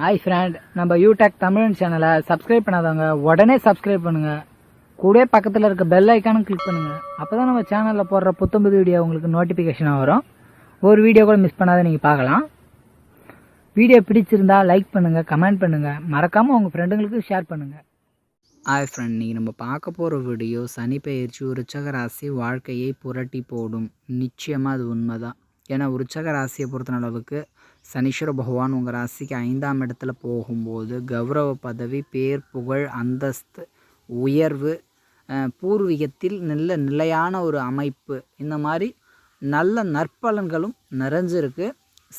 Hi friend நம்ம யூடெக் தமிழ் சேனலை subscribe பண்ணாதவங்க உடனே சப்ஸ்கிரைப் பண்ணுங்க. கூட பக்கத்தில் இருக்க பெல் ஐக்கானும் கிளிக் பண்ணுங்க. அப்பதான் நம்ம சேனலில் போடுற புத்தம்புது வீடியோ உங்களுக்கு நோட்டிஃபிகேஷனாக வரும். ஒரு வீடியோ கூட மிஸ் பண்ணாத நீங்கள் பார்க்கலாம். வீடியோ பிடிச்சிருந்தா லைக் பண்ணுங்கள் கமெண்ட் பண்ணுங்கள் மறக்காமல் உங்கள் ஃப்ரெண்டுங்களுக்கு ஷேர் பண்ணுங்கள் ஹாய் ஃப்ரெண்ட் நீங்கள் நம்ம பார்க்க போகிற வீடியோ சனி பயிற்சி ஒரு ராசி வாழ்க்கையை புரட்டி போடும். நிச்சயமாக அது உண்மைதான். ஏன்னா உற்சக ராசியை பொறுத்த அளவுக்கு சனீஸ்வர பகவான் உங்கள் ராசிக்கு ஐந்தாம் இடத்துல போகும்போது கௌரவ பதவி பேர் புகழ் அந்தஸ்து உயர்வு பூர்வீகத்தில் நல்ல நிலையான ஒரு அமைப்பு இந்த மாதிரி நல்ல நற்பலன்களும் நிறைஞ்சிருக்கு.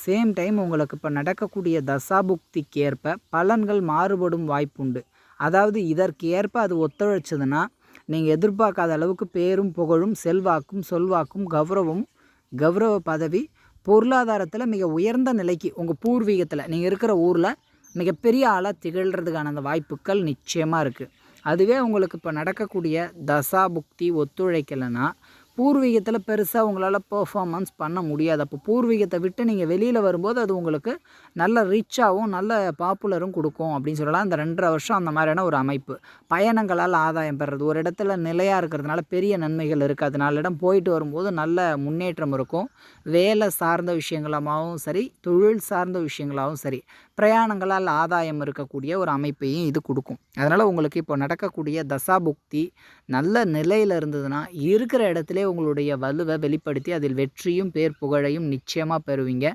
சேம் டைம் உங்களுக்கு இப்போ நடக்கக்கூடிய தசாபுக்திக்கு ஏற்ப பலன்கள் மாறுபடும் வாய்ப்புண்டு. அதாவது இதற்கு ஏற்ப அது ஒத்துழைச்சதுன்னா நீங்கள் எதிர்பார்க்காத அளவுக்கு பேரும் புகழும் செல்வாக்கும் சொல்வாக்கும் கௌரவம் கௌரவ பதவி பொருளாதாரத்தில் மிக உயர்ந்த நிலைக்கு உங்கள் பூர்வீகத்தில் நீங்கள் இருக்கிற ஊரில் மிகப்பெரிய ஆளாக திகழ்கிறதுக்கான அந்த வாய்ப்புகள் நிச்சயமாக இருக்குது அதுவே உங்களுக்கு இப்போ நடக்கக்கூடிய தசா புக்தி ஒத்துழைக்கலைன்னா பூர்வீகத்தில் பெருசாக உங்களால் பெர்ஃபார்மன்ஸ் பண்ண முடியாது. அப்போ பூர்வீகத்தை விட்டு நீங்கள் வெளியில் வரும்போது அது உங்களுக்கு நல்ல ரிச்சாகவும் நல்ல பாப்புலரும் கொடுக்கும் அப்படின்னு சொல்லலாம். இந்த ரெண்டரை வருஷம் அந்த மாதிரியான ஒரு அமைப்பு. பயணங்களால் ஆதாயம் பெறுறது. ஒரு இடத்துல நிலையாக இருக்கிறதுனால பெரிய நன்மைகள் இருக்குது நாலு இடம் போயிட்டு வரும்போது நல்ல முன்னேற்றம் இருக்கும். வேலை சார்ந்த விஷயங்களாகவும் சரி தொழில் சார்ந்த விஷயங்களாகவும் சரி பிரயாணங்களால் ஆதாயம் இருக்கக்கூடிய ஒரு அமைப்பையும் இது கொடுக்கும். அதனால் உங்களுக்கு இப்போ நடக்கக்கூடிய தசாபுக்தி நல்ல நிலையில் இருந்ததுன்னா இருக்கிற இடத்துல உங்களுடைய வலுவை வெளிப்படுத்தி அதில் வெற்றியும் பேர் புகழையும் நிச்சயமாக பெறுவீங்க.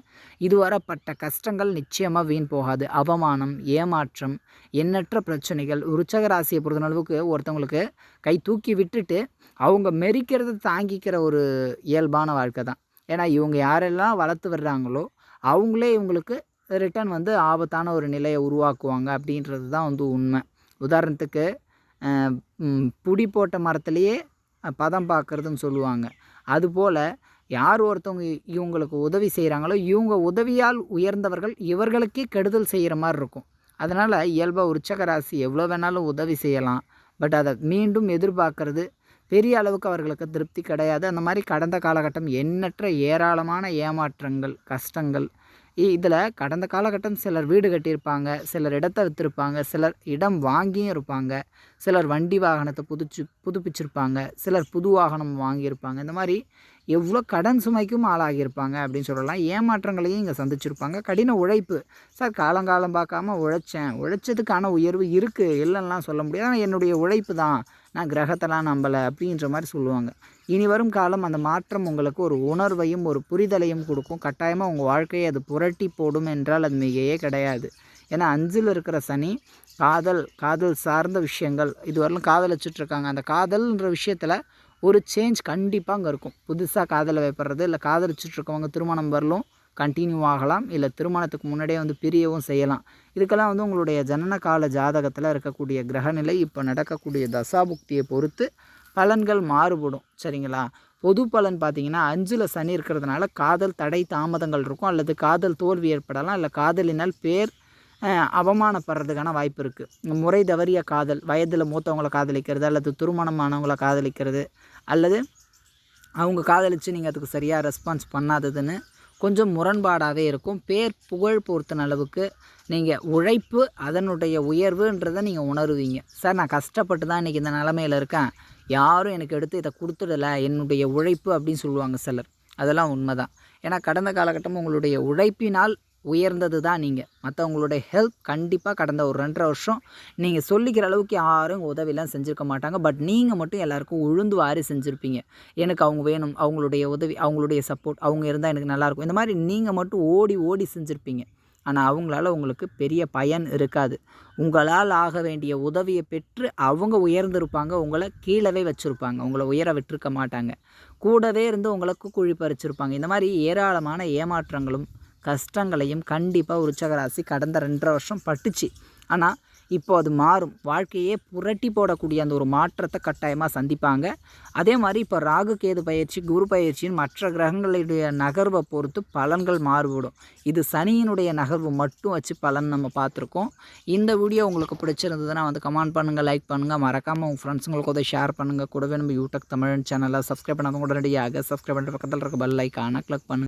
இதுவரப்பட்ட கஷ்டங்கள் நிச்சயமாக வீண் போகாது. அவமானம் ஏமாற்றம் எண்ணற்ற பிரச்சனைகள் உருச்சக ராசியை பொறுத்தளவுக்கு ஒருத்தவங்களுக்கு கை தூக்கி விட்டுட்டு அவங்க மெரிக்கிறத தாங்கிக்கிற ஒரு இயல்பான வாழ்க்கை தான். ஏன்னா இவங்க யாரெல்லாம் வளர்த்து வர்றாங்களோ அவங்களே இவங்களுக்கு ரிட்டர்ன் வந்து ஆபத்தான ஒரு நிலையை உருவாக்குவாங்க அப்படின்றது தான் வந்து உண்மை. உதாரணத்துக்கு புடி போட்ட மரத்துலேயே பதம் பார்க்குறதுன்னு சொல்லுவாங்க. அதுபோல் யார் ஒருத்தவங்க இவங்களுக்கு உதவி செய்கிறாங்களோ இவங்க உதவியால் உயர்ந்தவர்கள் இவர்களுக்கே கெடுதல் செய்கிற மாதிரி இருக்கும். அதனால் இயல்பாக உற்சக ராசி எவ்வளோ வேணாலும் உதவி செய்யலாம். பட் அதை மீண்டும் எதிர்பார்க்கறது பெரிய அளவுக்கு அவர்களுக்கு திருப்தி கிடையாது. அந்த மாதிரி கடந்த காலகட்டம் எண்ணற்ற ஏராளமான ஏமாற்றங்கள் கஷ்டங்கள் இதில் கடந்த காலகட்டம் சிலர் வீடு கட்டியிருப்பாங்க சிலர் இடத்த விற்றுருப்பாங்க சிலர் இடம் வாங்கியும் இருப்பாங்க சிலர் வண்டி வாகனத்தை புதுச்சு புதுப்பிச்சிருப்பாங்க சிலர் புது வாகனம் வாங்கியிருப்பாங்க. இந்த மாதிரி எவ்வளோ கடன் சுமைக்கும் ஆளாகியிருப்பாங்க அப்படின்னு சொல்லலாம். ஏமாற்றங்களையும் இங்கே சந்திச்சிருப்பாங்க. கடின உழைப்பு. சார் காலங்காலம் பார்க்காம உழைச்சேன். உழைச்சதுக்கான உயர்வு இருக்குது இல்லைன்னா சொல்ல முடியாது. ஆனால் என்னுடைய உழைப்பு தான். நான் கிரகத்தெல்லாம் நம்பலை அப்படின்ற மாதிரி சொல்லுவாங்க. இனி வரும் காலம் அந்த மாற்றம் உங்களுக்கு ஒரு உணர்வையும் ஒரு புரிதலையும் கொடுக்கும். கட்டாயமாக உங்கள் வாழ்க்கையை அது புரட்டி போடும் என்றால் அது மிகையே கிடையாது. ஏன்னா அஞ்சில் இருக்கிற சனி காதல் காதல் சார்ந்த விஷயங்கள் இதுவரையிலும் காதலிச்சிட்ருக்காங்க அந்த காதல்ன்ற விஷயத்தில் ஒரு சேஞ்ச் கண்டிப்பாக அங்கே இருக்கும். புதுசாக காதலை வைப்படுறது இல்லை காதலிச்சிட்ருக்கவங்க திருமணம் வரலும் கண்டினியூ ஆகலாம் இல்லை திருமணத்துக்கு முன்னாடியே வந்து பிரியவும் செய்யலாம். இதுக்கெல்லாம் வந்து உங்களுடைய ஜனன கால ஜாதகத்தில் இருக்கக்கூடிய கிரகநிலை இப்போ நடக்கக்கூடிய தசாபுக்தியை பொறுத்து பலன்கள் மாறுபடும். சரிங்களா? பொது பலன் பார்த்தீங்கன்னா அஞ்சில் சனி இருக்கிறதுனால காதல் தடை தாமதங்கள் இருக்கும். அல்லது காதல் தோல்வி ஏற்படலாம். இல்லை காதலினால் பேர் அவமானப்படுறதுக்கான வாய்ப்பு இருக்குது முறை தவறிய காதல் வயதில் மூத்தவங்களை காதலிக்கிறது அல்லது திருமணமானவங்களை காதலிக்கிறது அல்லது அவங்க காதலித்து நீங்கள் அதுக்கு சரியாக ரெஸ்பான்ஸ் பண்ணாததுன்னு கொஞ்சம் முரண்பாடாகவே இருக்கும். பேர் புகழ் பொறுத்தன அளவுக்கு நீங்கள் உழைப்பு அதனுடைய உயர்வுன்றதை நீங்கள் உணருவீங்க. சார் நான் கஷ்டப்பட்டு தான் இன்றைக்கி இந்த நிலமையில இருக்கேன். யாரும் எனக்கு எடுத்து இதை கொடுத்துடல என்னுடைய உழைப்பு அப்படின்னு சொல்லுவாங்க சிலர். அதெல்லாம் உண்மை தான் ஏன்னா கடந்த காலகட்டம் உங்களுடைய உழைப்பினால் உயர்ந்தது தான் நீங்கள் மற்றவங்களுடைய ஹெல்ப் கண்டிப்பாக கடந்த ஒரு ரெண்டரை வருஷம் நீங்கள் சொல்லிக்கிற அளவுக்கு யாரும் உதவிலாம் செஞ்சுருக்க மாட்டாங்க. பட் நீங்கள் மட்டும் எல்லாருக்கும் உழுந்து வாரி செஞ்சுருப்பீங்க. எனக்கு அவங்க வேணும் அவங்களுடைய உதவி அவங்களுடைய சப்போர்ட் அவங்க இருந்தால் எனக்கு நல்லாயிருக்கும் இந்த மாதிரி நீங்கள் மட்டும் ஓடி ஓடி செஞ்சுருப்பீங்க. ஆனால் அவங்களால உங்களுக்கு பெரிய பயன் இருக்காது. உங்களால் ஆக வேண்டிய உதவியை பெற்று அவங்க உயர்ந்திருப்பாங்க உங்களை கீழவே வச்சுருப்பாங்க உங்களை உயர விட்டுருக்க மாட்டாங்க. கூடவே இருந்து உங்களுக்கு குழி பறிச்சிருப்பாங்க இந்த மாதிரி ஏராளமான ஏமாற்றங்களும் கஷ்டங்களையும் கண்டிப்பாக உற்சகராசி கடந்த ரெண்டரை வருஷம் பட்டுச்சு. ஆனால் இப்போ அது மாறும். வாழ்க்கையே புரட்டி போடக்கூடிய அந்த ஒரு மாற்றத்தை கட்டாயமாக சந்திப்பாங்க. அதே மாதிரி இப்போ ராகு கேது பயிற்சி குரு பயிற்சின்னு மற்ற கிரகங்களுடைய நகர்வை பொறுத்து பலன்கள் மாறுபடும். இது சனியினுடைய நகர்வு மட்டும் வச்சு பலன் நம்ம பார்த்துருக்கோம். இந்த வீடியோ உங்களுக்கு பிடிச்சிருந்ததுன்னா வந்து கமெண்ட் பண்ணுங்கள் லைக் பண்ணுங்கள் மறக்காமல் உங்கள் ஃப்ரெண்ட்ஸுங்களுக்கு உதவி ஷேர் பண்ணுங்கள் கூடவே நம்ம யூடியூப் தமிழ் சேனலை சப்ஸ்கிரைப் பண்ணாதவங்க உடனடியாக சப்ஸ்கிரைப் பண்ணுற பக்கத்தில் இருக்க பெல் ஐக்கான கிளிக் பண்ணுங்கள்